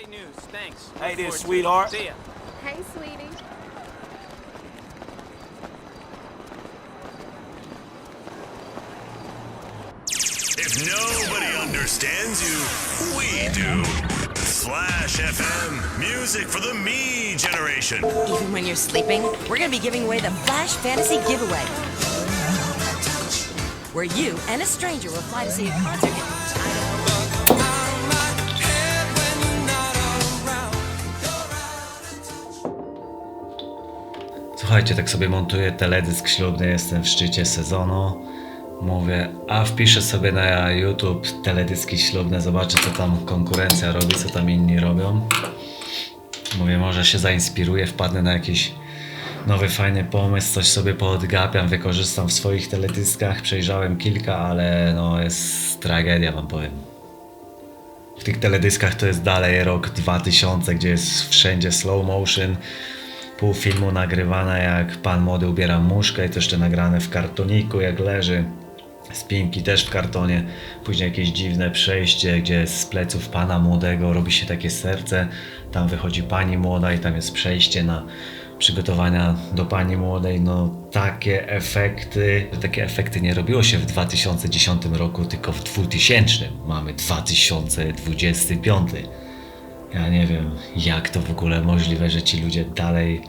Great news. Thanks. Hey there, forward to it. sweetheart. See ya. Hey, sweetie. If nobody understands you, we do. Slash FM, music for the me generation. Even when you're sleeping, we're going to be giving away the Flash Fantasy Giveaway. Where you and a stranger will fly to see a concert Słuchajcie, tak sobie montuję teledysk ślubny, jestem w szczycie sezonu. Mówię, a wpiszę sobie na YouTube teledyski ślubne, zobaczę co tam konkurencja robi, co tam inni robią. Mówię, może się zainspiruję, wpadnę na jakiś nowy, fajny pomysł, coś sobie poodgapiam, wykorzystam w swoich teledyskach. Przejrzałem kilka, ale no jest tragedia, wam powiem. W tych teledyskach to jest dalej rok 2000, gdzie jest wszędzie slow motion, pół filmu nagrywane jak pan młody ubiera muszkę to jeszcze nagrane w kartoniku jak leży. Spinki też w kartonie, później jakieś dziwne przejście, gdzie z pleców pana młodego robi się takie serce, tam wychodzi pani młoda i tam jest przejście na przygotowania do pani młodej, no takie efekty, takie efekty nie robiło się w 2010 roku, tylko w 2000. Mamy 2025. Ja nie wiem, jak to w ogóle możliwe, że ci ludzie dalej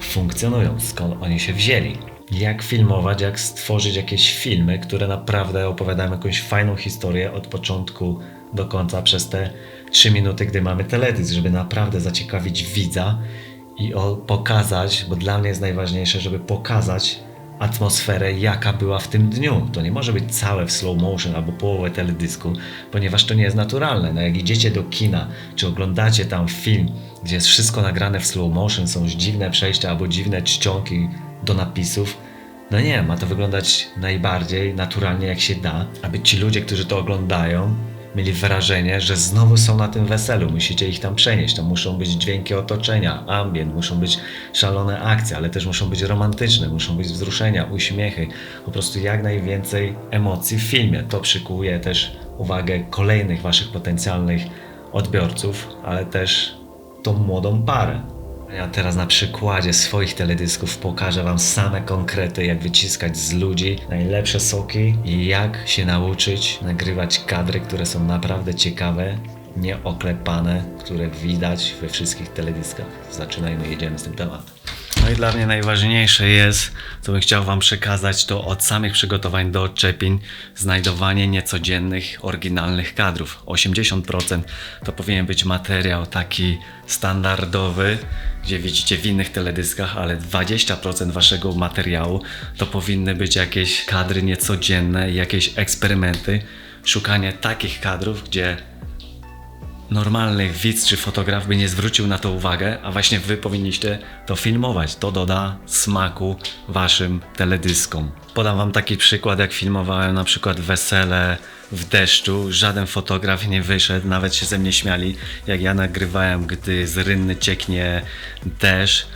funkcjonują, skąd oni się wzięli. Jak filmować, jak stworzyć jakieś filmy, które naprawdę opowiadają jakąś fajną historię od początku do końca przez te 3 minuty, gdy mamy teledysk, żeby naprawdę zaciekawić widza i pokazać, bo dla mnie jest najważniejsze, żeby pokazać atmosferę, jaka była w tym dniu. To nie może być całe w slow motion albo połowę teledysku, ponieważ to nie jest naturalne. No jak idziecie do kina, czy oglądacie tam film, gdzie jest wszystko nagrane w slow motion, są dziwne przejścia albo dziwne czcionki do napisów, no nie, ma to wyglądać najbardziej naturalnie jak się da, aby ci ludzie, którzy to oglądają, mieli wrażenie, że znowu są na tym weselu. Musicie ich tam przenieść. Tam muszą być dźwięki otoczenia, ambient, muszą być szalone akcje, ale też muszą być romantyczne, muszą być wzruszenia, uśmiechy. Po prostu jak najwięcej emocji w filmie. To przykuuje też uwagę kolejnych waszych potencjalnych odbiorców, ale też tą młodą parę. Ja teraz na przykładzie swoich teledysków pokażę Wam same konkrety, jak wyciskać z ludzi najlepsze soki i jak się nauczyć nagrywać kadry, które są naprawdę ciekawe, nieoklepane, które widać we wszystkich teledyskach. Zaczynajmy, jedziemy z tym tematem. No i dla mnie najważniejsze jest, co bym chciał Wam przekazać, to od samych przygotowań do odczepień znajdowanie niecodziennych, oryginalnych kadrów. 80% to powinien być materiał taki standardowy, gdzie widzicie w innych teledyskach, ale 20% Waszego materiału to powinny być jakieś kadry niecodzienne, jakieś eksperymenty. Szukanie takich kadrów, gdzie normalny widz czy fotograf by nie zwrócił na to uwagę, a właśnie wy powinniście to filmować. To doda smaku waszym teledyskom. Podam wam taki przykład, jak filmowałem na przykład wesele w deszczu. Żaden fotograf nie wyszedł, nawet się ze mnie śmiali, jak ja nagrywałem, gdy z rynny cieknie deszcz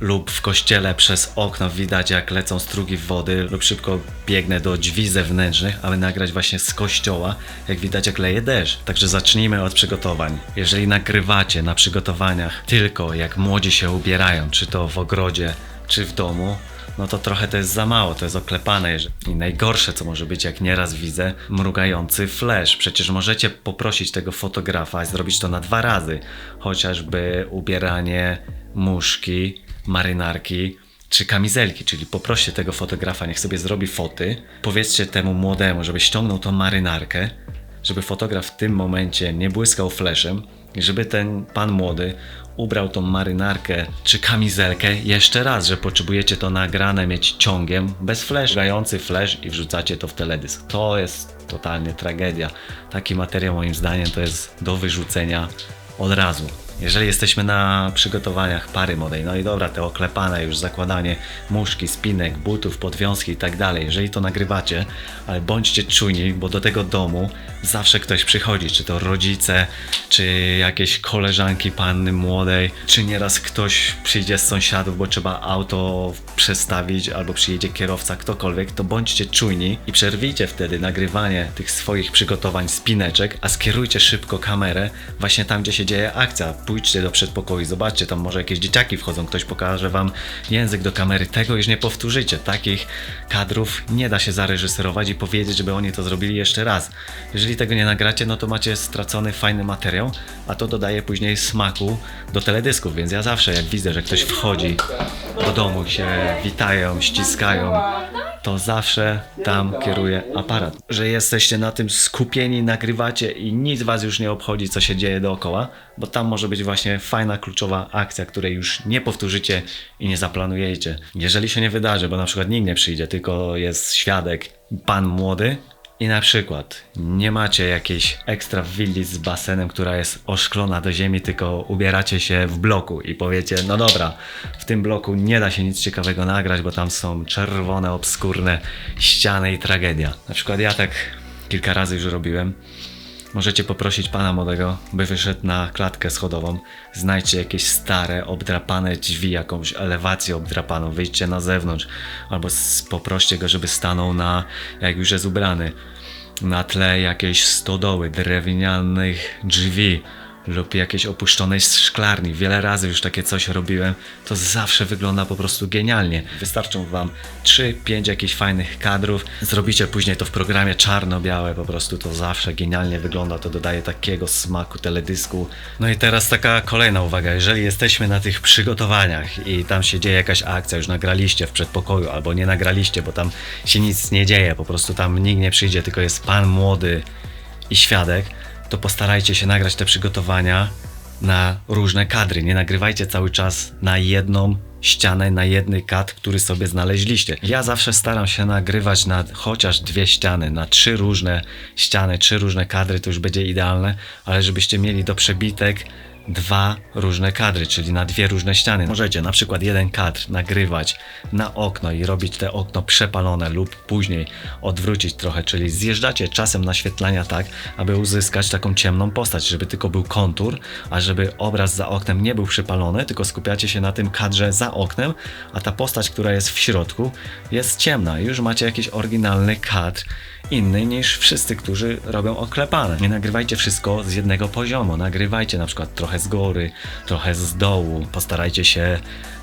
lub w kościele przez okno widać jak lecą strugi wody lub szybko biegnę do drzwi zewnętrznych, aby nagrać właśnie z kościoła, jak widać jak leje deszcz. Także zacznijmy od przygotowań. Jeżeli nagrywacie na przygotowaniach tylko jak młodzi się ubierają, czy to w ogrodzie, czy w domu, no to trochę to jest za mało, to jest oklepane. I najgorsze, co może być, jak nieraz widzę, mrugający flash. Przecież możecie poprosić tego fotografa i zrobić to na dwa razy. Chociażby ubieranie muszki, marynarki czy kamizelki, czyli poproście tego fotografa, niech sobie zrobi foty. Powiedzcie temu młodemu, żeby ściągnął tą marynarkę, żeby fotograf w tym momencie nie błyskał flashem i żeby ten pan młody ubrał tą marynarkę czy kamizelkę jeszcze raz, że potrzebujecie to nagrane mieć ciągiem, bez flash, grający flash i wrzucacie to w teledysk. To jest totalnie tragedia. Taki materiał moim zdaniem to jest do wyrzucenia od razu. Jeżeli jesteśmy na przygotowaniach pary młodej, no i dobra, te oklepane już zakładanie muszki, spinek, butów, podwiązki i tak dalej, jeżeli to nagrywacie, ale bądźcie czujni, bo do tego domu zawsze ktoś przychodzi, czy to rodzice, czy jakieś koleżanki panny młodej, czy nieraz ktoś przyjdzie z sąsiadów, bo trzeba auto przestawić, albo przyjedzie kierowca, ktokolwiek, to bądźcie czujni i przerwijcie wtedy nagrywanie tych swoich przygotowań spineczek, a skierujcie szybko kamerę właśnie tam, gdzie się dzieje akcja. Pójdźcie do przedpokoju, zobaczcie, tam może jakieś dzieciaki wchodzą, ktoś pokaże wam język do kamery, tego już nie powtórzycie. Takich kadrów nie da się zareżyserować i powiedzieć, żeby oni to zrobili jeszcze raz. Jeżeli tego nie nagracie, no to macie stracony fajny materiał, a to dodaje później smaku do teledysków, więc ja zawsze jak widzę, że ktoś wchodzi do domu, się witają, ściskają, to zawsze tam kieruję aparat. Że jesteście na tym skupieni, nagrywacie i nic was już nie obchodzi, co się dzieje dookoła, bo tam może być właśnie fajna, kluczowa akcja, której już nie powtórzycie i nie zaplanujecie. Jeżeli się nie wydarzy, bo na przykład nikt nie przyjdzie, tylko jest świadek, pan młody, i na przykład nie macie jakiejś ekstra willi z basenem, która jest oszklona do ziemi, tylko ubieracie się w bloku i powiecie, no dobra, w tym bloku nie da się nic ciekawego nagrać, bo tam są czerwone, obskurne ściany i tragedia. Na przykład ja tak kilka razy już robiłem. Możecie poprosić pana młodego, by wyszedł na klatkę schodową. Znajdźcie jakieś stare, obdrapane drzwi, jakąś elewację obdrapaną, wyjdźcie na zewnątrz, albo poproście go, żeby stanął na, jak już jest ubrany, na tle jakiejś stodoły, drewnianych drzwi lub jakiejś opuszczonej szklarni. Wiele razy już takie coś robiłem. To zawsze wygląda po prostu genialnie. Wystarczą wam 3-5 jakichś fajnych kadrów. Zrobicie później to w programie czarno-białe. Po prostu to zawsze genialnie wygląda. To dodaje takiego smaku teledysku. No i teraz taka kolejna uwaga. Jeżeli jesteśmy na tych przygotowaniach i tam się dzieje jakaś akcja, już nagraliście w przedpokoju albo nie nagraliście, bo tam się nic nie dzieje. Po prostu tam nikt nie przyjdzie, tylko jest pan młody i świadek, to postarajcie się nagrać te przygotowania na różne kadry. Nie nagrywajcie cały czas na jedną ścianę, na jedny kadr, który sobie znaleźliście. Ja zawsze staram się nagrywać na chociaż dwie ściany, na trzy różne ściany, trzy różne kadry, to już będzie idealne, ale żebyście mieli do przebitek dwa różne kadry, czyli na dwie różne ściany. Możecie na przykład jeden kadr nagrywać na okno i robić te okno przepalone lub później odwrócić trochę, czyli zjeżdżacie czasem naświetlania tak, aby uzyskać taką ciemną postać, żeby tylko był kontur, a żeby obraz za oknem nie był przypalony, tylko skupiacie się na tym kadrze za oknem, a ta postać, która jest w środku jest ciemna. Już macie jakiś oryginalny kadr inny niż wszyscy, którzy robią oklepane. Nie nagrywajcie wszystko z jednego poziomu. Nagrywajcie na przykład trochę z góry, trochę z dołu. Postarajcie się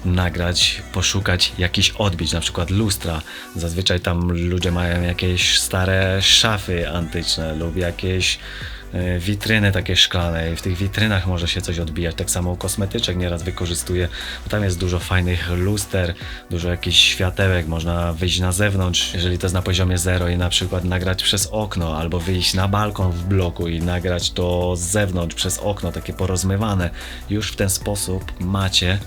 nagrać, poszukać jakiś odbić, na przykład lustra. Zazwyczaj tam ludzie mają jakieś stare szafy antyczne lub jakieś witryny takie szklane i w tych witrynach może się coś odbijać. Tak samo kosmetyczek nieraz wykorzystuję, bo tam jest dużo fajnych luster, dużo jakichś światełek, można wyjść na zewnątrz, jeżeli to jest na poziomie zero i na przykład nagrać przez okno, albo wyjść na balkon w bloku i nagrać to z zewnątrz przez okno, takie porozmywane. Już w ten sposób macie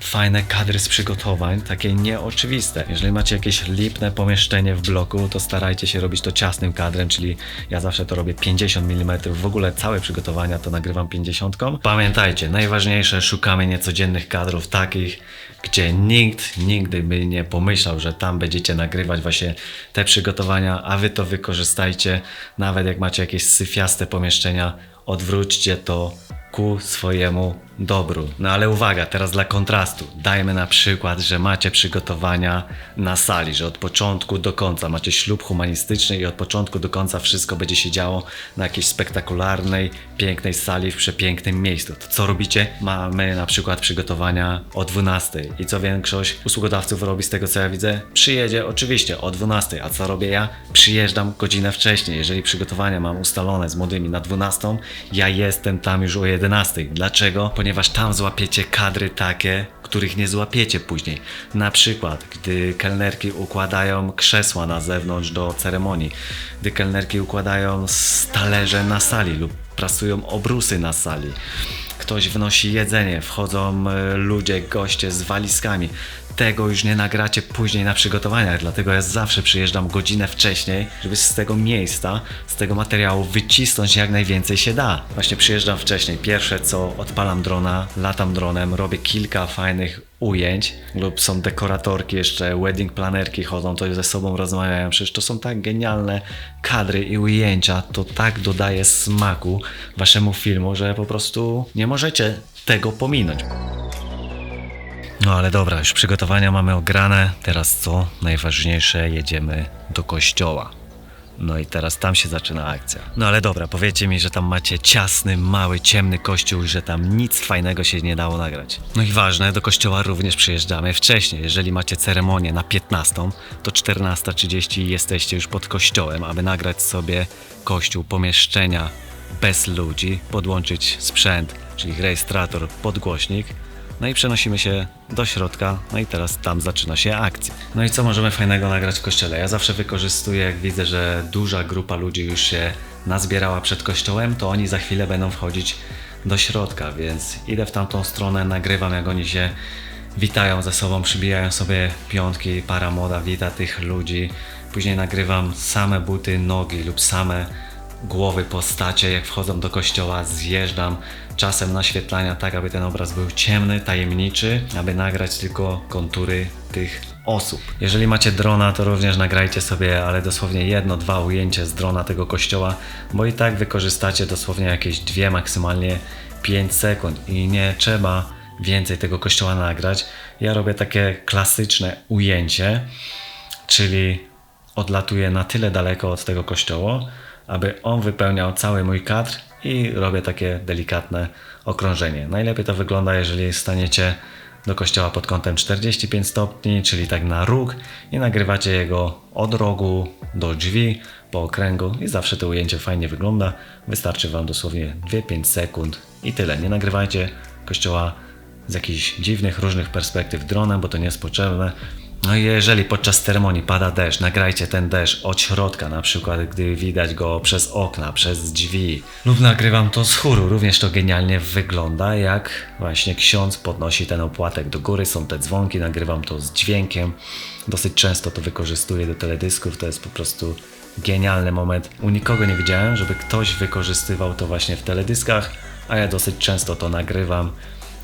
fajne kadry z przygotowań, takie nieoczywiste. Jeżeli macie jakieś lipne pomieszczenie w bloku, to starajcie się robić to ciasnym kadrem, czyli ja zawsze to robię 50 mm. W ogóle całe przygotowania to nagrywam 50. Pamiętajcie, najważniejsze, szukamy niecodziennych kadrów takich, gdzie nikt nigdy by nie pomyślał, że tam będziecie nagrywać właśnie te przygotowania, a wy to wykorzystajcie, nawet jak macie jakieś syfiaste pomieszczenia, odwróćcie to ku swojemu dobru. No ale uwaga, teraz dla kontrastu. Dajmy na przykład, że macie przygotowania na sali, że od początku do końca macie ślub humanistyczny i od początku do końca wszystko będzie się działo na jakiejś spektakularnej, pięknej sali w przepięknym miejscu. To co robicie? Mamy na przykład przygotowania o 12 i co większość usługodawców robi z tego co ja widzę? Przyjedzie oczywiście o 12, a co robię ja? Przyjeżdżam godzinę wcześniej. Jeżeli przygotowania mam ustalone z młodymi na 12, ja jestem tam już o 11. Dlaczego? Ponieważ tam złapiecie kadry takie, których nie złapiecie później. Na przykład, gdy kelnerki układają krzesła na zewnątrz do ceremonii, gdy kelnerki układają talerze na sali lub prasują obrusy na sali. Ktoś wnosi jedzenie, wchodzą e, ludzie, goście z walizkami. Tego już nie nagracie później na przygotowaniach, dlatego ja zawsze przyjeżdżam godzinę wcześniej, żeby z tego miejsca, z tego materiału wycisnąć jak najwięcej się da. Właśnie przyjeżdżam wcześniej. Pierwsze co, odpalam drona, latam dronem, robię kilka fajnych ujęć lub są dekoratorki jeszcze, wedding planerki chodzą, to ze sobą rozmawiają, przecież to są tak genialne kadry i ujęcia, to tak dodaje smaku waszemu filmu, że po prostu nie możecie tego pominąć. No ale dobra, już przygotowania mamy ograne. Teraz co? Najważniejsze, jedziemy do kościoła. No i teraz tam się zaczyna akcja. No ale dobra, powiecie mi, że tam macie ciasny, mały, ciemny kościół i że tam nic fajnego się nie dało nagrać. No i ważne, do kościoła również przyjeżdżamy wcześniej. Jeżeli macie ceremonię na 15, to 14.30 jesteście już pod kościołem, aby nagrać sobie kościół, pomieszczenia bez ludzi, podłączyć sprzęt, czyli rejestrator, podgłośnik no i przenosimy się do środka, no i teraz tam zaczyna się akcja. No i co możemy fajnego nagrać w kościele? Ja zawsze wykorzystuję, jak widzę, że duża grupa ludzi już się nazbierała przed kościołem, to oni za chwilę będą wchodzić do środka, więc idę w tamtą stronę, nagrywam jak oni się witają ze sobą, przybijają sobie piątki, para moda wita tych ludzi. Później nagrywam same buty, nogi lub same głowy, postacie, jak wchodzą do kościoła, zjeżdżam czasem naświetlania tak, aby ten obraz był ciemny, tajemniczy, aby nagrać tylko kontury tych osób. Jeżeli macie drona, to również nagrajcie sobie, ale dosłownie jedno, dwa ujęcie z drona tego kościoła, bo i tak wykorzystacie dosłownie jakieś dwie, maksymalnie 5 sekund i nie trzeba więcej tego kościoła nagrać. Ja robię takie klasyczne ujęcie, czyli odlatuję na tyle daleko od tego kościoła, aby on wypełniał cały mój kadr i robię takie delikatne okrążenie. Najlepiej to wygląda, jeżeli staniecie do kościoła pod kątem 45 stopni, czyli tak na róg i nagrywacie jego od rogu do drzwi po okręgu i zawsze to ujęcie fajnie wygląda. Wystarczy Wam dosłownie 2-5 sekund i tyle. Nie nagrywajcie kościoła z jakichś dziwnych, różnych perspektyw dronem, bo to nie jest potrzebne. No i jeżeli podczas ceremonii pada deszcz, nagrajcie ten deszcz od środka, na przykład gdy widać go przez okna, przez drzwi. Lub nagrywam to z chóru, również to genialnie wygląda, jak właśnie ksiądz podnosi ten opłatek do góry, są te dzwonki, nagrywam to z dźwiękiem. Dosyć często to wykorzystuję do teledysków, to jest po prostu genialny moment. U nikogo nie widziałem, żeby ktoś wykorzystywał to właśnie w teledyskach, a ja dosyć często to nagrywam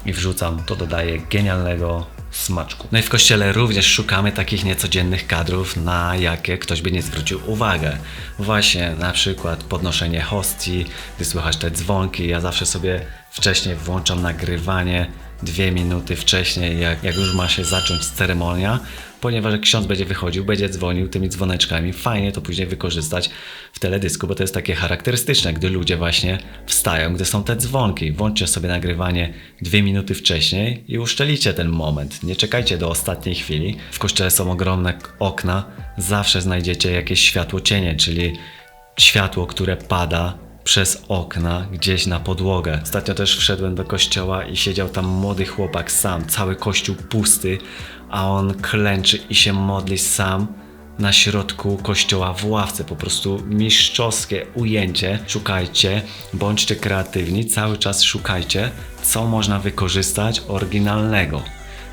i wrzucam, to dodaje genialnego smaczku. No i w kościele również szukamy takich niecodziennych kadrów, na jakie ktoś by nie zwrócił uwagę. Właśnie na przykład podnoszenie hostii, gdy słychać te dzwonki. Ja zawsze sobie wcześniej włączam nagrywanie dwie minuty wcześniej, jak, jak już ma się zacząć ceremonia, ponieważ ksiądz będzie wychodził, będzie dzwonił tymi dzwoneczkami, fajnie to później wykorzystać w teledysku, bo to jest takie charakterystyczne, gdy ludzie właśnie wstają, gdy są te dzwonki. Włączcie sobie nagrywanie dwie minuty wcześniej i uszczelicie ten moment. Nie czekajcie do ostatniej chwili. W kościele są ogromne okna, zawsze znajdziecie jakieś światło cienie, czyli światło, które pada przez okna gdzieś na podłogę. Ostatnio też wszedłem do kościoła i siedział tam młody chłopak sam, cały kościół pusty, a on klęczy i się modli sam na środku kościoła w ławce. Po prostu mistrzowskie ujęcie. Szukajcie, bądźcie kreatywni, cały czas szukajcie, co można wykorzystać oryginalnego.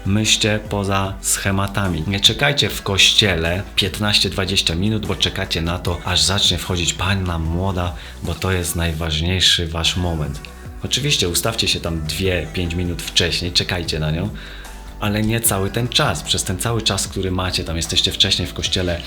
Myślcie poza schematami. Nie czekajcie w kościele 15-20 minut, bo czekacie na to, aż zacznie wchodzić panna młoda, bo to jest najważniejszy wasz moment. Oczywiście ustawcie się tam 2-5 minut wcześniej, czekajcie na nią, ale nie cały ten czas. Przez ten cały czas, który macie, tam jesteście wcześniej w kościele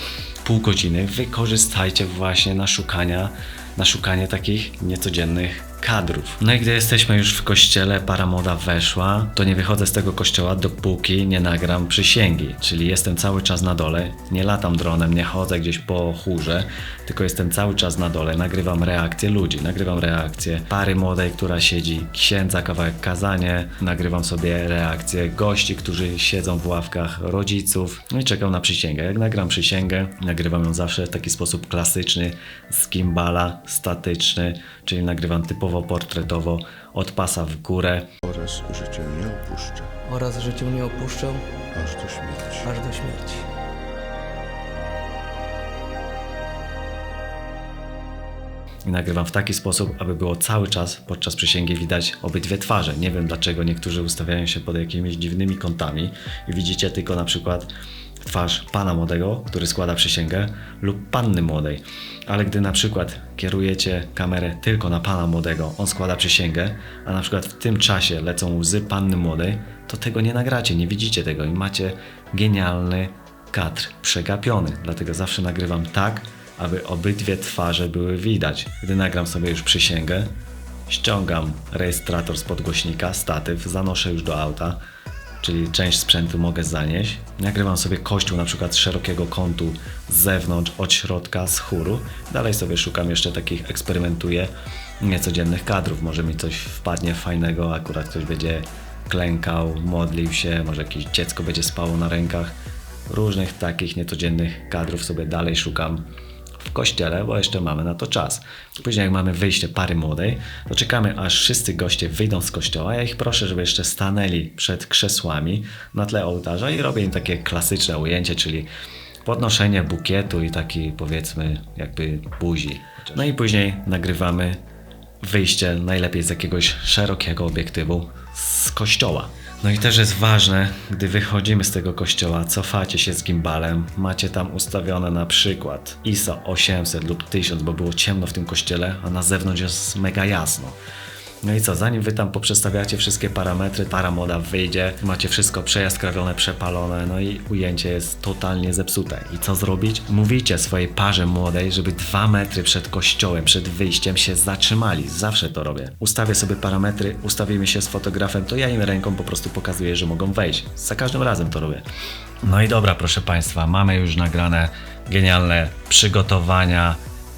pół godziny, wykorzystajcie właśnie na szukania, na szukanie takich niecodziennych kadrów. No i gdy jesteśmy już w kościele, para moda weszła, to nie wychodzę z tego kościoła, dopóki nie nagram przysięgi. Czyli jestem cały czas na dole, nie latam dronem, nie chodzę gdzieś po chórze, tylko jestem cały czas na dole, nagrywam reakcje ludzi, nagrywam reakcje pary młodej, która siedzi, księdza, kawałek kazanie, nagrywam sobie reakcje gości, którzy siedzą w ławkach, rodziców, no i czekam na przysięgę. Jak nagram przysięgę, nagrywam ją zawsze w taki sposób klasyczny, z gimbala, statyczny, czyli nagrywam typowo portretowo, od pasa w górę. oraz że Cię nie opuszczę oraz że Cię nie opuszczę aż do śmierci. aż do śmierci. i nagrywam w taki sposób, aby było cały czas podczas przysięgi widać obydwie twarze. Nie wiem dlaczego niektórzy ustawiają się pod jakimiś dziwnymi kątami i widzicie tylko na przykład twarz pana młodego, który składa przysięgę, lub panny młodej. Ale gdy na przykład kierujecie kamerę tylko na pana młodego, on składa przysięgę, a na przykład w tym czasie lecą łzy panny młodej, to tego nie nagracie, nie widzicie tego i macie genialny kadr, przegapiony. Dlatego zawsze nagrywam tak, aby obydwie twarze były widać. Gdy nagram sobie już przysięgę, ściągam rejestrator z podgłośnika, statyw, zanoszę już do auta, czyli część sprzętu mogę zanieść. Nagrywam sobie kościół na przykład z szerokiego kątu z zewnątrz, od środka, z chóru. Dalej sobie szukam jeszcze takich, eksperymentuję niecodziennych kadrów. Może mi coś wpadnie fajnego, akurat ktoś będzie klękał, modlił się, może jakieś dziecko będzie spało na rękach. Różnych takich niecodziennych kadrów sobie dalej szukam w kościele, bo jeszcze mamy na to czas. Później jak mamy wyjście pary młodej, to czekamy aż wszyscy goście wyjdą z kościoła. Ja ich proszę, żeby jeszcze stanęli przed krzesłami na tle ołtarza i robię im takie klasyczne ujęcie, czyli podnoszenie bukietu i taki powiedzmy jakby buzi. No i później nagrywamy wyjście najlepiej z jakiegoś szerokiego obiektywu z kościoła. No i też jest ważne, gdy wychodzimy z tego kościoła, cofacie się z gimbalem, macie tam ustawione na przykład ISO 800 lub 1000, bo było ciemno w tym kościele, a na zewnątrz jest mega jasno. No i co, zanim wy tam poprzestawiacie wszystkie parametry, para moda wyjdzie, macie wszystko przejaskrawione, przepalone, no i ujęcie jest totalnie zepsute. I co zrobić? Mówicie swojej parze młodej, żeby dwa metry przed kościołem, przed wyjściem się zatrzymali. Zawsze to robię. Ustawię sobie parametry, ustawimy się z fotografem, to ja im ręką po prostu pokazuję, że mogą wejść. Za każdym razem to robię. No i dobra, proszę Państwa, mamy już nagrane genialne przygotowania,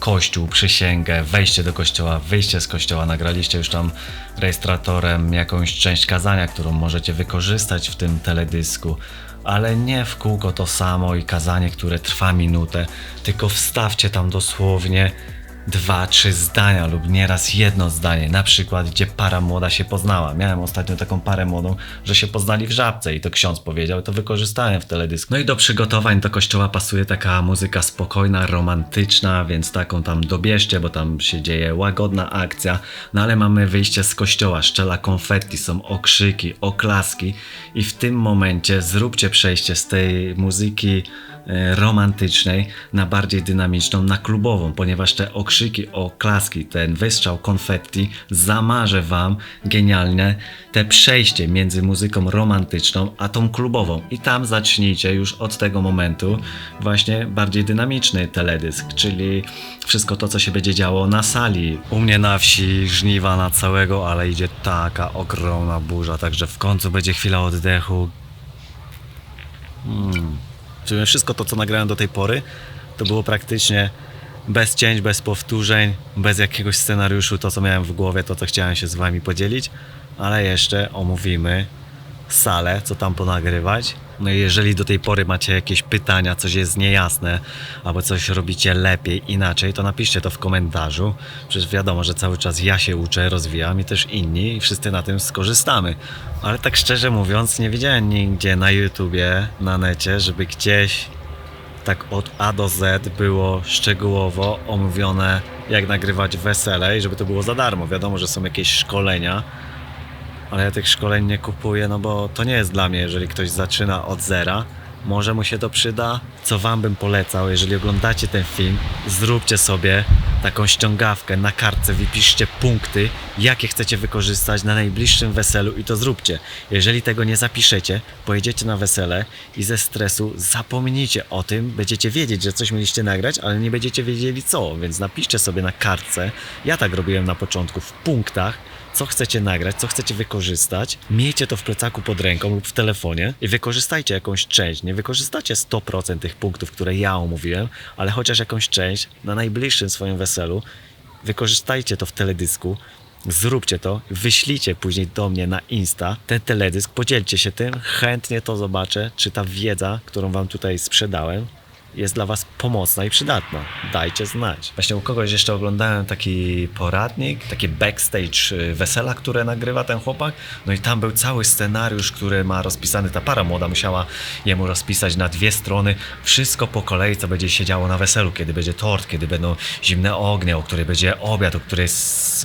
kościół, przysięgę, wejście do kościoła, wyjście z kościoła. Nagraliście już tam rejestratorem jakąś część kazania, którą możecie wykorzystać w tym teledysku. Ale nie w kółko to samo i kazanie, które trwa minutę, tylko wstawcie tam dosłownie dwa, trzy zdania lub nieraz jedno zdanie, na przykład gdzie para młoda się poznała. Miałem ostatnio taką parę młodą, że się poznali w żabce i to ksiądz powiedział, to wykorzystałem w teledysku. No i do przygotowań do kościoła pasuje taka muzyka spokojna, romantyczna, więc taką tam dobierzcie, bo tam się dzieje łagodna akcja. No ale mamy wyjście z kościoła, szczela konfetti, są okrzyki, oklaski i w tym momencie zróbcie przejście z tej muzyki romantycznej na bardziej dynamiczną, na klubową, ponieważ te okrzyki, oklaski, ten wystrzał konfetti zamarzy wam genialnie te przejście między muzyką romantyczną a tą klubową. I tam zacznijcie już od tego momentu właśnie bardziej dynamiczny teledysk, czyli wszystko to, co się będzie działo na sali. U mnie na wsi żniwa na całego, ale idzie taka ogromna burza, także w końcu będzie chwila oddechu, Czyli wszystko to, co nagrałem do tej pory, to było praktycznie bez cięć, bez powtórzeń, bez jakiegoś scenariuszu, to co miałem w głowie, to co chciałem się z wami podzielić, ale jeszcze omówimy salę, co tam ponagrywać. No jeżeli do tej pory macie jakieś pytania, coś jest niejasne, albo coś robicie lepiej, inaczej, to napiszcie to w komentarzu. Przecież wiadomo, że cały czas ja się uczę, rozwijam i też inni i wszyscy na tym skorzystamy. Ale tak szczerze mówiąc, nie widziałem nigdzie na YouTubie, na necie, żeby gdzieś tak od A do Z było szczegółowo omówione, jak nagrywać wesele i żeby to było za darmo. Wiadomo, że są jakieś szkolenia, ale ja tych szkoleń nie kupuję, no bo to nie jest dla mnie, jeżeli ktoś zaczyna od zera. Może mu się to przyda. Co wam bym polecał, jeżeli oglądacie ten film, zróbcie sobie taką ściągawkę na kartce, wypiszcie punkty, jakie chcecie wykorzystać na najbliższym weselu i to zróbcie. Jeżeli tego nie zapiszecie, pojedziecie na wesele i ze stresu zapomnijcie o tym, będziecie wiedzieć, że coś mieliście nagrać, ale nie będziecie wiedzieli co, więc napiszcie sobie na kartce. Ja tak robiłem na początku w punktach, co chcecie nagrać, co chcecie wykorzystać, miejcie to w plecaku pod ręką lub w telefonie i wykorzystajcie jakąś część. Nie wykorzystacie 100% tych punktów, które ja omówiłem, ale chociaż jakąś część na najbliższym swoim weselu. Wykorzystajcie to w teledysku, zróbcie to, wyślijcie później do mnie na Insta ten teledysk, podzielcie się tym, chętnie to zobaczę, czy ta wiedza, którą wam tutaj sprzedałem, jest dla Was pomocna i przydatna. Dajcie znać. Właśnie u kogoś jeszcze oglądałem taki poradnik, taki backstage y, wesela, które nagrywa ten chłopak. No i tam był cały scenariusz, który ma rozpisany. Ta para młoda musiała jemu rozpisać na dwie strony wszystko po kolei, co będzie się działo na weselu, kiedy będzie tort, kiedy będą zimne ognie, o której będzie obiad, o której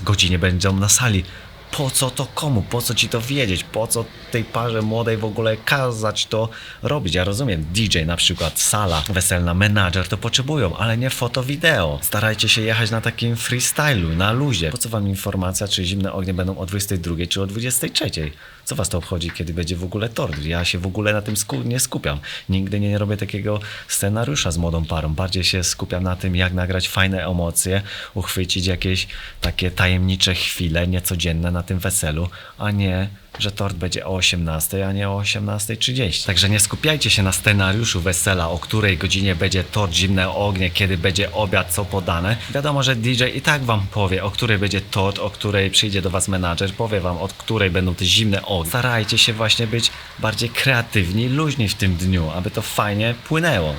godzinie będą na sali. Po co to komu? Po co ci to wiedzieć? Po co tej parze młodej w ogóle kazać to robić? Ja rozumiem, DJ na przykład, sala weselna, menadżer to potrzebują, ale nie foto, wideo. Starajcie się jechać na takim freestylu, na luzie. Po co wam informacja, czy zimne ognie będą o 22 czy o 23? Co was to obchodzi, kiedy będzie w ogóle tort? Ja się w ogóle na tym sku- nie skupiam. Nigdy nie robię takiego scenariusza z młodą parą. Bardziej się skupiam na tym, jak nagrać fajne emocje, uchwycić jakieś takie tajemnicze chwile, niecodzienne na tym weselu, a nie, że tort będzie o 18, a nie o 18.30. Także nie skupiajcie się na scenariuszu wesela, o której godzinie będzie tort, zimne ognie, kiedy będzie obiad, co podane. Wiadomo, że DJ i tak wam powie, o której będzie tort, o której przyjdzie do was menadżer, powie wam, od której będą te zimne ognie. Starajcie się właśnie być bardziej kreatywni, luźni w tym dniu, aby to fajnie płynęło.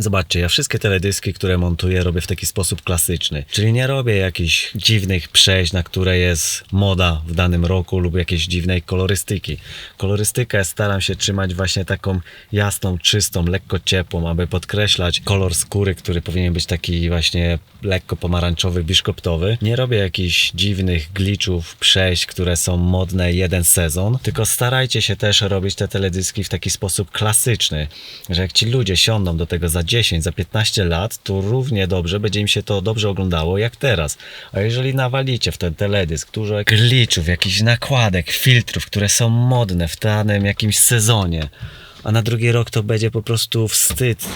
Zobaczcie, ja wszystkie teledyski, które montuję, robię w taki sposób klasyczny. Czyli nie robię jakichś dziwnych przejść, na które jest moda w danym roku lub jakiejś dziwnej kolorystyki. Kolorystykę staram się trzymać właśnie taką jasną, czystą, lekko ciepłą, aby podkreślać kolor skóry, który powinien być taki właśnie lekko pomarańczowy, biszkoptowy. Nie robię jakichś dziwnych glitchów, przejść, które są modne jeden sezon, tylko starajcie się też robić te teledyski w taki sposób klasyczny, że jak ci ludzie siądą do tego za 10, za 15 lat, to równie dobrze będzie im się to dobrze oglądało jak teraz. A jeżeli nawalicie w ten teledysk dużo glitchów, jakichś nakładek, filtrów, które są modne w danym jakimś sezonie, a na drugi rok to będzie po prostu wstyd.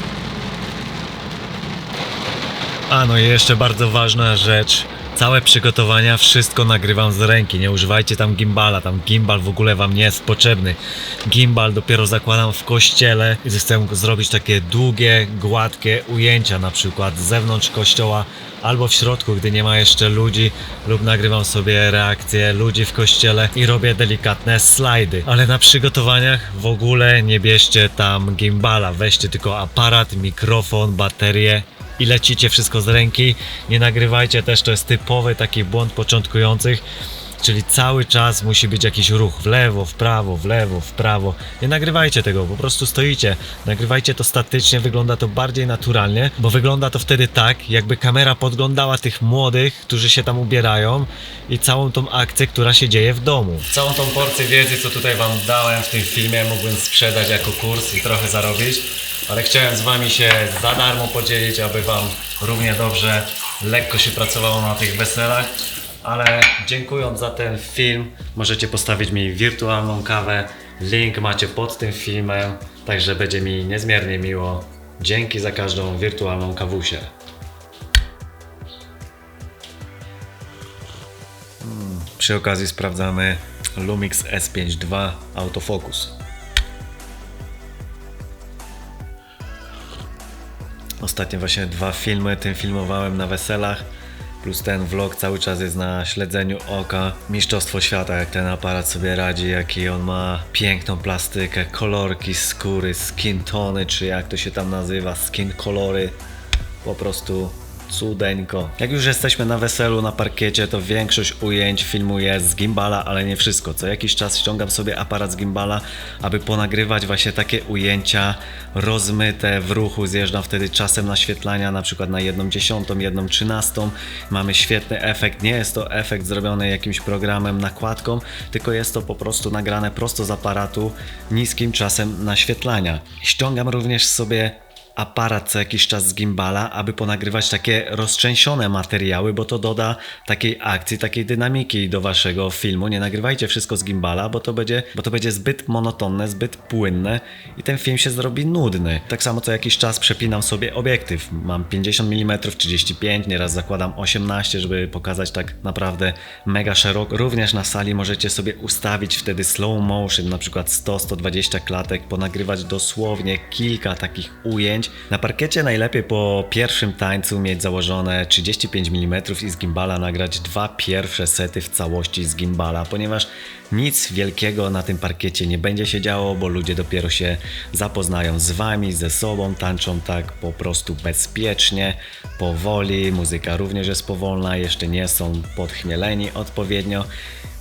A no i jeszcze bardzo ważna rzecz. Całe przygotowania, wszystko nagrywam z ręki. Nie używajcie tam gimbala. Tam gimbal w ogóle wam nie jest potrzebny. Gimbal dopiero zakładam w kościele i chcę zrobić takie długie, gładkie ujęcia, na przykład z zewnątrz kościoła albo w środku, gdy nie ma jeszcze ludzi, lub nagrywam sobie reakcje ludzi w kościele i robię delikatne slajdy. Ale na przygotowaniach w ogóle nie bierzcie tam gimbala. Weźcie tylko aparat, mikrofon, baterię i lecicie wszystko z ręki. Nie nagrywajcie też, to jest typowy taki błąd początkujących. Czyli cały czas musi być jakiś ruch w lewo, w prawo, w lewo, w prawo. Nie nagrywajcie tego, po prostu stoicie. Nagrywajcie to statycznie, wygląda to bardziej naturalnie, bo wygląda to wtedy tak, jakby kamera podglądała tych młodych, którzy się tam ubierają i całą tą akcję, która się dzieje w domu. Całą tą porcję wiedzy, co tutaj wam dałem w tym filmie, mógłbym sprzedać jako kurs i trochę zarobić, ale chciałem z wami się za darmo podzielić, aby wam równie dobrze, lekko się pracowało na tych weselach. Ale dziękując za ten film, możecie postawić mi wirtualną kawę. Link macie pod tym filmem, także będzie mi niezmiernie miło. Dzięki za każdą wirtualną kawusię. Mm, Przy okazji sprawdzamy Lumix S5 II Autofocus. Ostatnio właśnie dwa filmy, tym filmowałem na weselach, plus ten vlog cały czas jest na śledzeniu oka. Mistrzostwo świata, jak ten aparat sobie radzi, jaki on ma piękną plastykę, kolorki skóry, skin tony, czy jak to się tam nazywa, skin kolory. Po prostu cudeńko. Jak już jesteśmy na weselu, na parkiecie, to większość ujęć filmuję z gimbala, ale nie wszystko. Co jakiś czas ściągam sobie aparat z gimbala, aby ponagrywać właśnie takie ujęcia rozmyte w ruchu. Zjeżdżam wtedy czasem naświetlania, na przykład na 1.10, 1.13. Mamy świetny efekt. Nie jest to efekt zrobiony jakimś programem, nakładką, tylko jest to po prostu nagrane prosto z aparatu, niskim czasem naświetlania. Ściągam również sobie aparat co jakiś czas z gimbala, aby ponagrywać takie roztrzęsione materiały, bo to doda takiej akcji, takiej dynamiki do waszego filmu. Nie nagrywajcie wszystko z gimbala, bo to będzie, bo to będzie zbyt monotonne, zbyt płynne i ten film się zrobi nudny. Tak samo co jakiś czas przepinam sobie obiektyw. Mam 50 mm, 35, nieraz zakładam 18, żeby pokazać tak naprawdę mega szeroko. Również na sali możecie sobie ustawić wtedy slow motion, na przykład 100-120 klatek, ponagrywać dosłownie kilka takich ujęć Na parkiecie najlepiej po pierwszym tańcu mieć założone 35 mm i z gimbala nagrać dwa pierwsze sety w całości z gimbala, ponieważ nic wielkiego na tym parkiecie nie będzie się działo, bo ludzie dopiero się zapoznają z wami, ze sobą, tańczą tak po prostu bezpiecznie, powoli, muzyka również jest powolna, jeszcze nie są podchmieleni odpowiednio.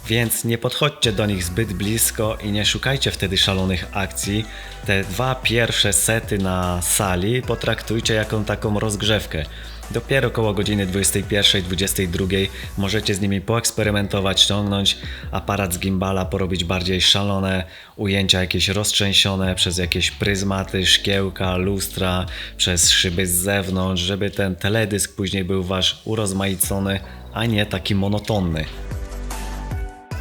Więc nie podchodźcie do nich zbyt blisko i nie szukajcie wtedy szalonych akcji. Te dwa pierwsze sety na sali potraktujcie jako taką rozgrzewkę. Dopiero koło godziny 21-22 możecie z nimi poeksperymentować, ściągnąć aparat z gimbala, porobić bardziej szalone ujęcia, jakieś roztrzęsione przez jakieś pryzmaty, szkiełka, lustra, przez szyby z zewnątrz, żeby ten teledysk później był wasz urozmaicony, a nie taki monotonny.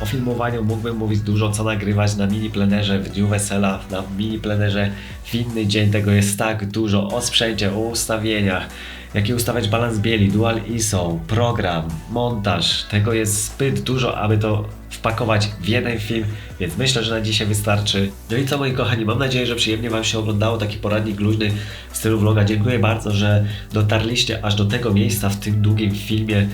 O filmowaniu mógłbym mówić dużo, co nagrywać na mini plenerze w dniu wesela, na mini plenerze w inny dzień. Tego jest tak dużo o sprzęcie, o ustawieniach, jaki ustawiać balans bieli, dual ISO, program, montaż. Tego jest zbyt dużo, aby to wpakować w jeden film, więc myślę, że na dzisiaj wystarczy. No i co moi kochani, mam nadzieję, że przyjemnie Wam się oglądało taki poradnik luźny w stylu vloga. Dziękuję bardzo, że dotarliście aż do tego miejsca w tym długim filmie.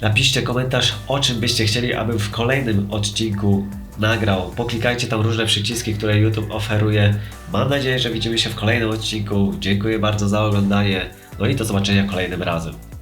Napiszcie komentarz, o czym byście chcieli, abym w kolejnym odcinku nagrał. Poklikajcie tam różne przyciski, które YouTube oferuje. Mam nadzieję, że widzimy się w kolejnym odcinku. Dziękuję bardzo za oglądanie. No i do zobaczenia kolejnym razem.